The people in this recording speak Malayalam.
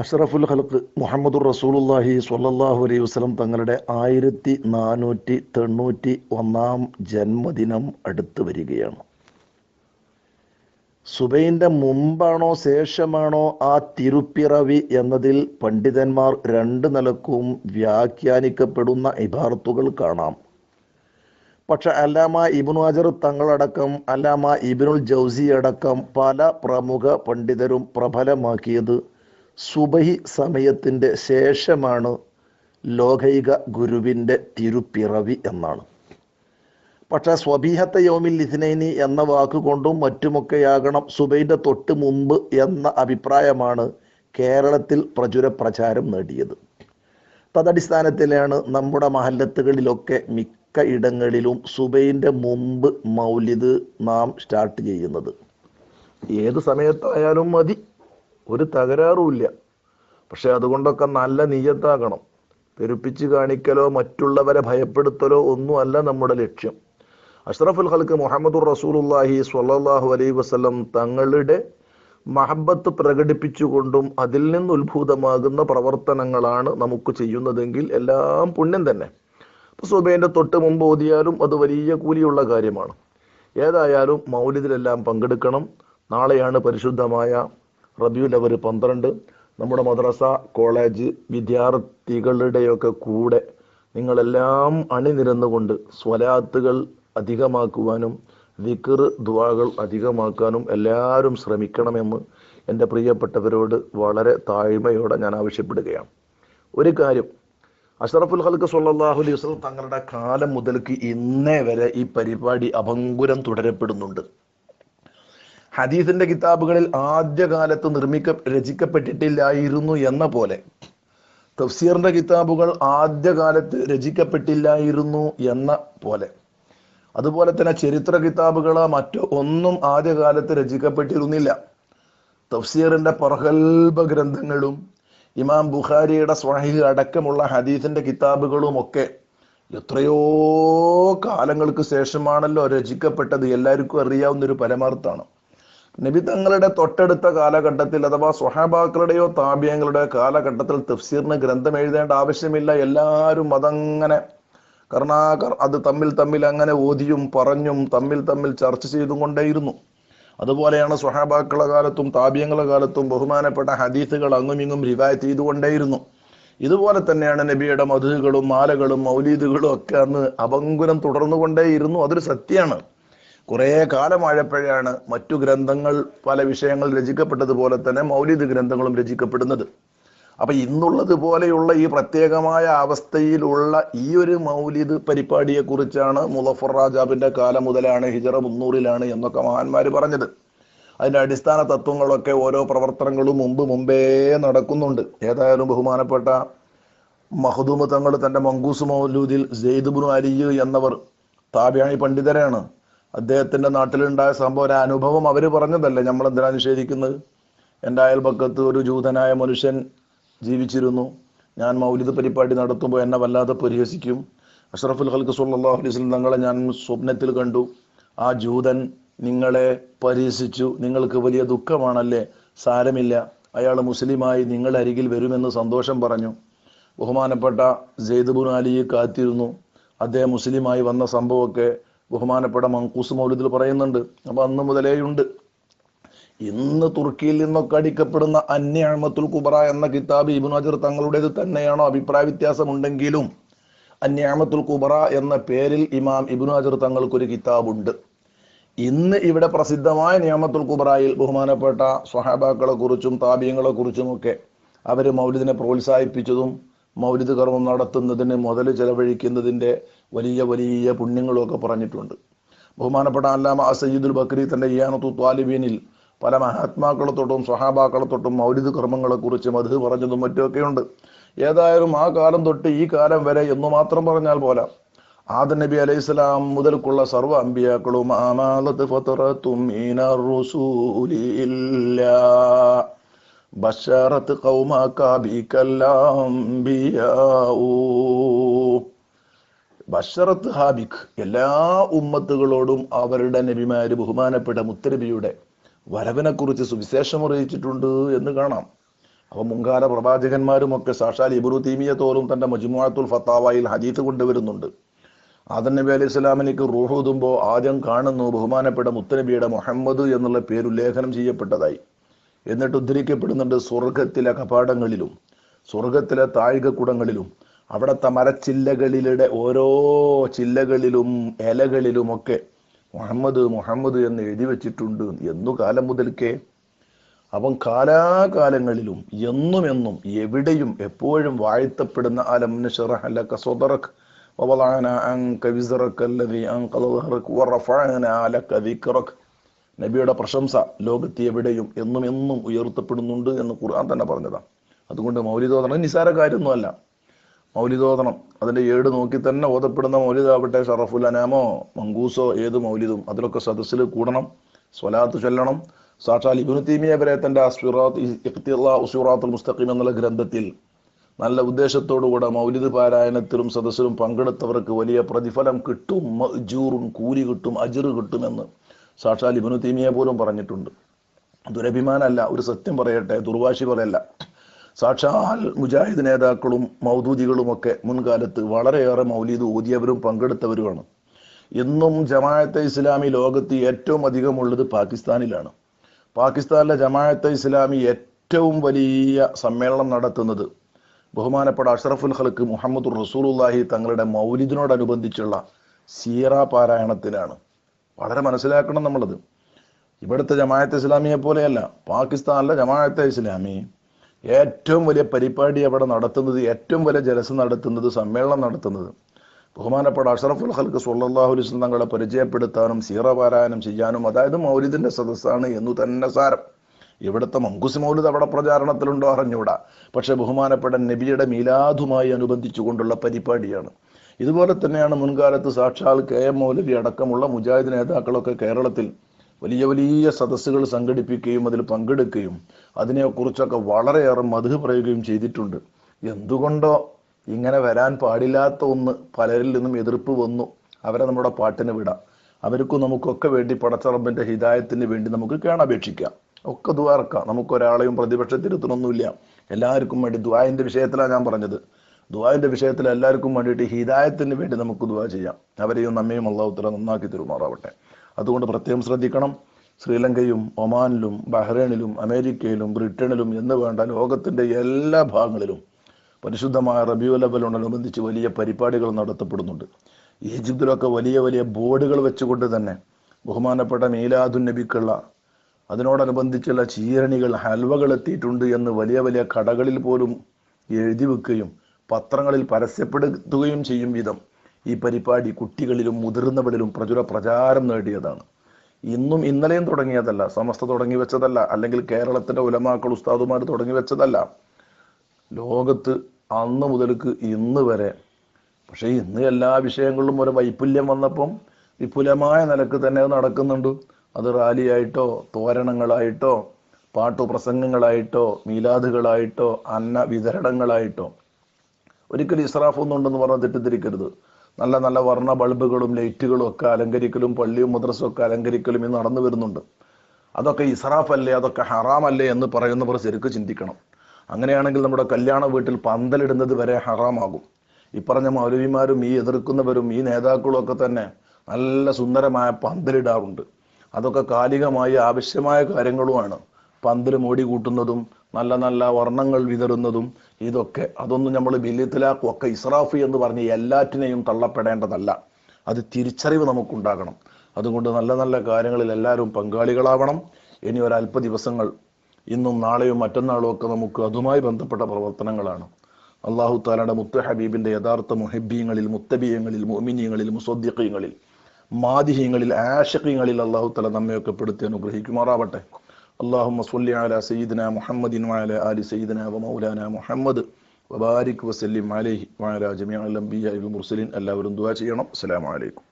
അഷ്റഫുൽ ഖൽക്ക് മുഹമ്മദുർ റസൂലുല്ലാഹി സ്വല്ലല്ലാഹു അലൈഹി വസല്ലം തങ്ങളുടെ ആയിരത്തി നാനൂറ്റി തൊണ്ണൂറ്റി ഒന്നാം ജന്മദിനം അടുത്ത് വരികയാണ്. സുബൈന്റെ മുമ്പാണോ ശേഷമാണോ ആ തിരുപ്പിറവി എന്നതിൽ പണ്ഡിതന്മാർ രണ്ട് നിലക്കും വ്യാഖ്യാനിക്കപ്പെടുന്ന ഇബാർത്തുകൾ കാണാം. പക്ഷെ അല്ലാമ ഇബ്നു അജർ തങ്ങളടക്കം അല്ലാമ ഇബിനുൽ ജൗസി അടക്കം പല പ്രമുഖ പണ്ഡിതരും പ്രബലമാക്കിയത് സുബഹി സമയത്തിന്റെ ശേഷമാണ് ലോകൈക ഗുരുവിന്റെ തിരുപ്പിറവി എന്നാണ്. പക്ഷേ സ്വബീഹത്തെ യോമിൽ ലിഥിനൈനി എന്ന വാക്കുകൊണ്ടും മറ്റുമൊക്കെയാകണം സുബൈന്റെ തൊട്ട് മുമ്പ് എന്ന അഭിപ്രായമാണ് കേരളത്തിൽ പ്രചുര പ്രചാരം നേടിയത്. തദടിസ്ഥാനത്തിലാണ് നമ്മുടെ മഹല്ലത്തുകളിലൊക്കെ മിക്ക ഇടങ്ങളിലും സുബൈന്റെ മുമ്പ് മൗലിദ് നാം സ്റ്റാർട്ട് ചെയ്യുന്നത്. ഏത് സമയത്തായാലും മതി. ഒരു തകരാറുമില്ല പക്ഷെ അതുകൊണ്ടൊക്കെ നല്ല നീയത്താകണം. പെരുപ്പിച്ച് കാണിക്കലോ മറ്റുള്ളവരെ ഭയപ്പെടുത്തലോ ഒന്നുമല്ല നമ്മുടെ ലക്ഷ്യം. അഷ്റഫുൽ ഹൽക്ക് മുഹമ്മദുർ റസൂലുല്ലാഹി സ്വല്ലല്ലാഹു അലൈ വസ്ലം തങ്ങളുടെ മഹബത്ത് പ്രകടിപ്പിച്ചുകൊണ്ടും അതിൽ നിന്ന് ഉത്ഭൂതമാകുന്ന പ്രവർത്തനങ്ങളാണ് നമുക്ക് ചെയ്യുന്നതെങ്കിൽ എല്ലാം പുണ്യം തന്നെ. അപ്പോൾ സുബൈന്റെ തൊട്ട് മുമ്പ് ഓതിയാലും അത് വലിയ കൂലിയുള്ള കാര്യമാണ്. ഏതായാലും മൗലിദിലെല്ലാം പങ്കെടുക്കണം. നാളെയാണ് പരിശുദ്ധമായ റബിയുൽ അവർ പന്ത്രണ്ട്. നമ്മുടെ മദ്രസ കോളേജ് വിദ്യാർത്ഥികളുടെയൊക്കെ കൂടെ നിങ്ങളെല്ലാം അണിനിരന്നുകൊണ്ട് സ്വലാത്തുകൾ അധികമാക്കുവാനും വിക്കർ ദുവാകൾ അധികമാക്കാനും എല്ലാവരും ശ്രമിക്കണമെന്ന് എന്റെ പ്രിയപ്പെട്ടവരോട് വളരെ താഴ്മയോടെ ഞാൻ ആവശ്യപ്പെടുകയാണ്. ഒരു കാര്യം അഷറഫുൽ ഹൽക്ക് സല്ലാഹു അലൈഹി വസ്ലം തങ്ങളുടെ കാലം മുതൽക്ക് ഇന്നേ വരെ ഈ പരിപാടി അഭങ്കുരം തുടരപ്പെടുന്നുണ്ട്. ഹദീസിന്റെ കിതാബുകളിൽ ആദ്യകാലത്ത് നിർമ്മിക്ക രചിക്കപ്പെട്ടിട്ടില്ലായിരുന്നു എന്ന പോലെ. തഫ്സീറിന്റെ കിതാബുകൾ ആദ്യകാലത്ത് രചിക്കപ്പെട്ടില്ലായിരുന്നു എന്ന പോലെ. അതുപോലെ തന്നെ ചരിത്ര കിതാബുകളോ മറ്റോ ഒന്നും ആദ്യകാലത്ത് രചിക്കപ്പെട്ടിരുന്നില്ല. തഫ്സീറിന്റെ പ്രഗൽഭ ഗ്രന്ഥങ്ങളും ഇമാം ബുഖാരിയുടെ സ്വഹീഹ് അടക്കമുള്ള ഹദീസിന്റെ കിതാബുകളും ഒക്കെ എത്രയോ കാലങ്ങൾക്ക് ശേഷമാണല്ലോ രചിക്കപ്പെട്ടത്. എല്ലാവർക്കും അറിയാവുന്ന ഒരു പരമാർത്ഥാണ് നബി തങ്ങളുടെ തൊട്ടടുത്ത കാലഘട്ടത്തിൽ അഥവാ സ്വഹാബാക്കളുടെയോ താപ്യങ്ങളുടെയോ കാലഘട്ടത്തിൽ തഫ്സീറിന് ഗ്രന്ഥം എഴുതേണ്ട ആവശ്യമില്ല. എല്ലാവരും അതങ്ങനെ കർണാകർ അത് തമ്മിൽ തമ്മിൽ അങ്ങനെ ഓതിയും പറഞ്ഞും തമ്മിൽ തമ്മിൽ ചർച്ച ചെയ്തും കൊണ്ടേയിരുന്നു അതുപോലെയാണ് സ്വഹാബാക്കളുടെ കാലത്തും താപ്യങ്ങളുടെ കാലത്തും ബഹുമാനപ്പെട്ട ഹദീസുകൾ അങ്ങും ഇങ്ങും റിവായത്ത് ചെയ്തുകൊണ്ടേയിരുന്നു. ഇതുപോലെ തന്നെയാണ് നബിയുടെ മധുകളും മാലകളും മൗലീദുകളും ഒക്കെ അന്ന് അപങ്കുരം തുടർന്നുകൊണ്ടേയിരുന്നു. അതൊരു സത്യമാണ്. കുറേ കാലമായപ്പോഴാണ് മറ്റു ഗ്രന്ഥങ്ങൾ പല വിഷയങ്ങൾ രചിക്കപ്പെട്ടതുപോലെ തന്നെ മൗലിക ഗ്രന്ഥങ്ങളും രചിക്കപ്പെടുന്നത്. അപ്പൊ ഇന്നുള്ളത് പോലെയുള്ള ഈ പ്രത്യേകമായ അവസ്ഥയിലുള്ള ഈ ഒരു മൗലിദ് പരിപാടിയെ കുറിച്ചാണ് മുലഫർ രാജാബിന്റെ കാലം മുതലാണ് ഹിജറ മുന്നൂറിലാണ് എന്നൊക്കെ മഹാന്മാര് പറഞ്ഞത്. അതിന്റെ അടിസ്ഥാന തത്വങ്ങളൊക്കെ ഓരോ പ്രവർത്തനങ്ങളും മുമ്പ് മുമ്പേ നടക്കുന്നുണ്ട്. ഏതായാലും ബഹുമാനപ്പെട്ട മഹദൂമ് തങ്ങൾ തന്റെ മങ്കൂസ് മൗലൂദിൽ സെയ്ദുബുൻ അലിയ് എന്നവർ താബിയാണി പണ്ഡിതരാണ്. അദ്ദേഹത്തിന്റെ നാട്ടിലുണ്ടായ സംഭവം ഒരു അനുഭവം അവർ പറഞ്ഞതല്ലേ? നമ്മൾ എന്തിനാ നിഷേധിക്കുന്നത്? എന്റെ അയൽപക്കത്ത് ഒരു ജൂതനായ മനുഷ്യൻ ജീവിച്ചിരുന്നു. ഞാൻ മൗലിത പരിപാടി നടത്തുമ്പോൾ എന്നെ വല്ലാതെ പരിഹസിക്കും. അഷ്റഫുൽ ഹൽക്ക് സുല്ലാ വസല്ലം തങ്ങളെ ഞാൻ സ്വപ്നത്തിൽ കണ്ടു. ആ ജൂതൻ നിങ്ങളെ പരിഹസിച്ചു. നിങ്ങൾക്ക് വലിയ ദുഃഖമാണല്ലേ? സാരമില്ല. അയാൾ മുസ്ലിമായി നിങ്ങളുടെ അരികിൽ വരുമെന്ന് സന്തോഷം പറഞ്ഞു. ബഹുമാനപ്പെട്ട ജെയ്ദുബുൻ അലിയെ കാത്തിരുന്നു. അദ്ദേഹം മുസ്ലിമായി വന്ന സംഭവമൊക്കെ ബഹുമാനപ്പെട്ട മങ്കൂസ് മൗലിദിൽ പറയുന്നുണ്ട്. അപ്പൊ അന്ന് മുതലേ ഉണ്ട്. ഇന്ന് തുർക്കിയിൽ നിന്നൊക്കെ അടിക്കപ്പെടുന്ന അന്യാമത്തുൽ കുബറ എന്ന കിതാബ് ഇബ്നു അജർ തങ്ങളുടേത് തന്നെയാണോ? അഭിപ്രായ വ്യത്യാസമുണ്ടെങ്കിലും അന്യാമത്തുൽ കുബറ എന്ന പേരിൽ ഇമാം ഇബിൻ അജർ തങ്ങൾക്കൊരു കിതാബുണ്ട്. ഇന്ന് ഇവിടെ പ്രസിദ്ധമായ നിയമത്തുൽ കുബറായിൽ ബഹുമാനപ്പെട്ട സ്വഹാബാക്കളെ കുറിച്ചും താപ്യങ്ങളെ കുറിച്ചും ഒക്കെ അവർ മൗലിദിനെ പ്രോത്സാഹിപ്പിച്ചതും മൗലിദ് കർമ്മം നടത്തുന്നതിന് മുതൽ ചെലവഴിക്കുന്നതിന്റെ വലിയ വലിയ പുണ്യങ്ങളൊക്കെ പറഞ്ഞിട്ടുണ്ട്. ബഹുമാനപ്പെട്ട അല്ലാമ സയ്യിദുൽ ബക്രി തന്റെ ഇയാനത്തു ത്വാലിബീനിൽ പല മഹാത്മാക്കളെ തൊട്ടും സ്വഹാബാക്കളെ തൊട്ടും മൗലിദ് കർമ്മങ്ങളെ കുറിച്ച് മധു പറഞ്ഞതും മറ്റുമൊക്കെയുണ്ട്. ഏതായാലും ആ കാലം തൊട്ട് ഈ കാലം വരെ എന്ന് മാത്രം പറഞ്ഞാൽ പോരാ. ആദ നബി അലൈഹി സ്വലാം മുതൽക്കുള്ള സർവ അമ്പിയാക്കളും ആമാലത്ത് ഫത്തറത്തും ബഷറത്ത് ഹാബിഖ് എല്ലാ ഉമ്മത്തുകളോടും അവരുടെ നബിമാര് ബഹുമാനപ്പെട്ട മുത്തരബിയുടെ വരവിനെ കുറിച്ച് സുവിശേഷം അറിയിച്ചിട്ടുണ്ട് എന്ന് കാണാം. അപ്പോൾ മുൻകാല പ്രവാചകന്മാരുമൊക്കെ സാക്ഷാൽ ഇബ്രു തീമിയത്തോറും തന്റെ മജുമുഅത്തുൽ ഫത്താവായിൽ ഹദീത്ത് കൊണ്ടുവരുന്നുണ്ട്. ആദം നബി അലൈഹി സ്വലാമിനേക്ക് റൂഹ് ആദ്യം കാണുന്നു ബഹുമാനപ്പെട്ട മുത്തനബിയുടെ മുഹമ്മദ് എന്നുള്ള പേരുല്ലേഖനം ചെയ്യപ്പെട്ടതായി. എന്നിട്ട് ഉദ്ധരിക്കപ്പെടുന്നുണ്ട് സ്വർഗത്തിലെ കപാടങ്ങളിലും സ്വർഗത്തിലെ താഴികക്കുടങ്ങളിലും അവിടുത്തെ മരച്ചില്ലകളിലെ ഓരോ ചില്ലകളിലും ഇലകളിലുമൊക്കെ മുഹമ്മദ് മുഹമ്മദ് എന്ന് എഴുതി വെച്ചിട്ടുണ്ട് എന്നു കാലം മുതൽക്കേ അവൻ കാലാകാലങ്ങളിലും എന്നും എന്നും എവിടെയും എപ്പോഴും വാഴ്ത്തപ്പെടുന്ന അലം നശറഹ ലക സദറക് ووضعنا عنك وزرك الذي أنقض ظهرك ورفعنا لك ذكرك നബിയുടെ പ്രശംസ ലോകത്ത് എവിടെയും എന്നും എന്നും ഉയർത്തപ്പെടുന്നുണ്ട് എന്ന് ഖുർആൻ തന്നെ പറഞ്ഞതാണ് അതുകൊണ്ട് മൗലിദോദനം നിസാര കാര്യമൊന്നുമല്ല മൗലിദോദനം അതിന്റെ ഏട് നോക്കി തന്നെ ഓതപ്പെടുന്ന മൗലിദാവട്ടെ ഷറഫുൽ അനാമോ മങ്കൂസോ ഏത് മൗലിദും. അതിലൊക്കെ സദസ്സിൽ കൂടണം സ്വലാത്ത് ചൊല്ലണം. സാക്ഷാൽ ഇബ്നു വരെ തന്റെ ഉസുറാത്തുൽ മുസ്തഖീം എന്നുള്ള ഗ്രന്ഥത്തിൽ നല്ല ഉദ്ദേശത്തോടുകൂടെ മൗലിദ് പാരായണത്തിലും സദസ്സിലും പങ്കെടുത്തവർക്ക് വലിയ പ്രതിഫലം കിട്ടും. മജൂറും കൂലി കിട്ടും അജിറ് കിട്ടുമെന്ന് സാക്ഷാൽ ഇബ്നു പോലും പറഞ്ഞിട്ടുണ്ട്. ദുരഭിമാനമല്ല ഒരു സത്യം പറയട്ടെ ദുർവാശി പറയല്ല. സാക്ഷാൽ മുജാഹിദ് നേതാക്കളും മൗദൂദികളും ഒക്കെ മുൻകാലത്ത് വളരെയേറെ മൗലീദ് ഊതിയവരും പങ്കെടുത്തവരുമാണ്. ഇന്നും ജമാഅത്തെ ഇസ്ലാമി ലോകത്ത് ഏറ്റവും അധികമുള്ളത് പാകിസ്ഥാനിലാണ്. പാകിസ്ഥാനിലെ ജമാഅത്തെ ഇസ്ലാമി ഏറ്റവും വലിയ സമ്മേളനം നടത്തുന്നത് ബഹുമാനപ്പെട്ട അഷ്റഫുൽ ഹലക്ക് മുഹമ്മദ് റസൂലുല്ലാഹി തങ്ങളുടെ മൗലിദിനോടനുബന്ധിച്ചുള്ള സീറ പാരായണത്തിലാണ്. വളരെ മനസ്സിലാക്കണം നമ്മളത്. ഇവിടുത്തെ ജമാഅത്തെ ഇസ്ലാമിയെ പോലെയല്ല പാകിസ്ഥാനിലെ ജമാഅത്തെ ഇസ്ലാമി ഏറ്റവും വലിയ പരിപാടി അവിടെ നടത്തുന്നത് ഏറ്റവും വലിയ ജലസ നടത്തുന്നത് സമ്മേളനം നടത്തുന്നത്. ബഹുമാനപ്പെട്ട അഷറഫുൽ ഹൽക്ക് സുല്ലാഹു വസല്ലം തങ്ങളെ പരിചയപ്പെടുത്താനും സീറ പാരായണം ചെയ്യാനും അതായത് മൗലിദിന്റെ സദസ്സാണ് എന്നു തന്നെ സാരം. ഇവിടുത്തെ മങ്കുസ് മൗലിദ് അവിടെ പ്രചാരണത്തിലുണ്ടോ അറിഞ്ഞൂടാ പക്ഷെ ബഹുമാനപ്പെട്ട നബിയുടെ മീലാദുമായി അനുബന്ധിച്ചുകൊണ്ടുള്ള പരിപാടിയാണ്. ഇതുപോലെ തന്നെയാണ് മുൻകാലത്ത് സാക്ഷാൽ കെ എം മൗലവി അടക്കമുള്ള മുജാഹിദ് നേതാക്കളൊക്കെ കേരളത്തിൽ വലിയ വലിയ സദസ്സുകൾ സംഘടിപ്പിക്കുകയും അതിൽ പങ്കെടുക്കുകയും അതിനെക്കുറിച്ചൊക്കെ വളരെയേറെ മധു പറയുകയും ചെയ്തിട്ടുണ്ട്. എന്തുകൊണ്ടോ ഇങ്ങനെ വരാൻ പാടില്ലാത്ത ഒന്ന് പലരിൽ നിന്നും എതിർപ്പ് വന്നു. അവരെ നമ്മുടെ പാട്ടിന് വിടാം. അവർക്കും നമുക്കൊക്കെ വേണ്ടി പടച്ചറമ്പിന്റെ ഹിതായത്തിന് വേണ്ടി നമുക്ക് കേണപേക്ഷിക്കാം. ഒക്കെ ദ്വാർക്കാം നമുക്കൊരാളെയും പ്രതിപക്ഷത്തിരുത്തണമൊന്നുമില്ല. എല്ലാവർക്കും വേണ്ടി ദ്വായന്റെ വിഷയത്തിലാണ് ഞാൻ പറഞ്ഞത്. ദ്വായന്റെ വിഷയത്തിൽ എല്ലാവർക്കും വേണ്ടിയിട്ട് ഹിതായത്തിന് വേണ്ടി നമുക്ക് ദ്വാ ചെയ്യാം. അവരെയും നമ്മയും അള്ളാഹുത്തല നന്നാക്കി തെരുമാറാവട്ടെ. അതുകൊണ്ട് പ്രത്യേകം ശ്രദ്ധിക്കണം. ശ്രീലങ്കയും ഒമാനിലും ബഹ്റൈനിലും അമേരിക്കയിലും ബ്രിട്ടനിലും എന്ന് വേണ്ട ലോകത്തിന്റെ എല്ലാ ഭാഗങ്ങളിലും പരിശുദ്ധമായ റബിയു ലെവലിനോടനുബന്ധിച്ച് വലിയ പരിപാടികൾ നടത്തപ്പെടുന്നുണ്ട്. ഈജിപ്തിലൊക്കെ വലിയ വലിയ ബോർഡുകൾ വെച്ചുകൊണ്ട് തന്നെ ബഹുമാനപ്പെട്ട മീലാദുൻ നബിക്കുള്ള അതിനോടനുബന്ധിച്ചുള്ള ചീരണികൾ ഹൽവകൾ എത്തിയിട്ടുണ്ട് എന്ന് വലിയ വലിയ കടകളിൽ പോലും എഴുതി വെക്കുകയും പത്രങ്ങളിൽ പരസ്യപ്പെടുത്തുകയും ചെയ്യും വിധം. ഈ പരിപാടി കുട്ടികളിലും മുതിർന്നവരിലും പ്രചുര പ്രചാരം നേടിയതാണ്. ഇന്നും ഇന്നലെയും തുടങ്ങിയതല്ല സമസ്ത തുടങ്ങി വെച്ചതല്ല അല്ലെങ്കിൽ കേരളത്തിന്റെ ഉലമാക്കൾ ഉസ്താദുമാർ തുടങ്ങി വെച്ചതല്ല. ലോകത്ത് അന്ന് മുതൽക്ക് ഇന്ന് വരെ പക്ഷേ ഇന്ന് എല്ലാ വിഷയങ്ങളിലും ഒരു വൈപുല്യം വന്നപ്പം വിപുലമായ നിലയ്ക്ക് തന്നെ അത് നടക്കുന്നുണ്ട്. അത് റാലിയായിട്ടോ തോരണങ്ങളായിട്ടോ പാട്ടു പ്രസംഗങ്ങളായിട്ടോ മീലാദുകളായിട്ടോ അന്ന വിതരണങ്ങളായിട്ടോ. ഒരിക്കലും ഇസ്രാഫ് ഒന്നും ഉണ്ടെന്ന് പറഞ്ഞ് തെറ്റിദ്ധരിക്കരുത്. നല്ല നല്ല വർണ ബൾബുകളും ലൈറ്റുകളും ഒക്കെ അലങ്കരിക്കലും പള്ളിയും മദ്രസും ഒക്കെ അലങ്കരിക്കലും ഇന്ന് നടന്നു വരുന്നുണ്ട്. അതൊക്കെ ഇസ്രാഫ് അല്ലേ അതൊക്കെ ഹറാമല്ലേ എന്ന് പറയുന്നവർ ശരിക്കും ചിന്തിക്കണം. അങ്ങനെയാണെങ്കിൽ നമ്മുടെ കല്യാണ വീട്ടിൽ പന്തലിടുന്നത് വരെ ഹറാമാകും. ഈ പറഞ്ഞ മൗലവിമാരും ഈ എതിർക്കുന്നവരും ഈ നേതാക്കളും ഒക്കെ തന്നെ നല്ല സുന്ദരമായ പന്തലിടാറുണ്ട്. അതൊക്കെ കാലികമായി ആവശ്യമായ കാര്യങ്ങളുമാണ്. പന്തൽ മോടി കൂട്ടുന്നതും നല്ല നല്ല വർണങ്ങൾ വിതറുന്നതും ഇതൊക്കെ. അതൊന്നും നമ്മൾ ബില്ലിത്തിലാക്കും ഒക്കെ ഇസ്രാഫി എന്ന് പറഞ്ഞ് എല്ലാറ്റിനെയും തള്ളപ്പെടേണ്ടതല്ല. അത് തിരിച്ചറിവ് നമുക്കുണ്ടാകണം. അതുകൊണ്ട് നല്ല നല്ല കാര്യങ്ങളിൽ എല്ലാവരും പങ്കാളികളാവണം. ഇനി ഒരല്പ ദിവസങ്ങൾ ഇന്നും നാളെയും മറ്റന്നാളും ഒക്കെ നമുക്ക് അതുമായി ബന്ധപ്പെട്ട പ്രവർത്തനങ്ങളാണ്. അള്ളാഹു താലയുടെ മുത്ത ഹബീബിന്റെ യഥാർത്ഥ മുഹബീങ്ങളിൽ മുത്തബീയങ്ങളിൽ മുഅ്മിനീങ്ങളിൽ മുസദ്ദിഖീങ്ങളിൽ മാദിഹീങ്ങളിൽ ആഷഖീങ്ങളിൽ അള്ളാഹു തല നമ്മയൊക്കെ പെടുത്തി അനുഗ്രഹിക്കുമാറാവട്ടെ. اللهم صل على سيدنا محمد وعلى آل سيدنا ومولانا محمد وبارك وسلم عليه وعلى جميع الأنبياء والمرسلين എല്ലാവരും ദുആ ചെയ്യണം അസ്സലാമു അലൈക്കും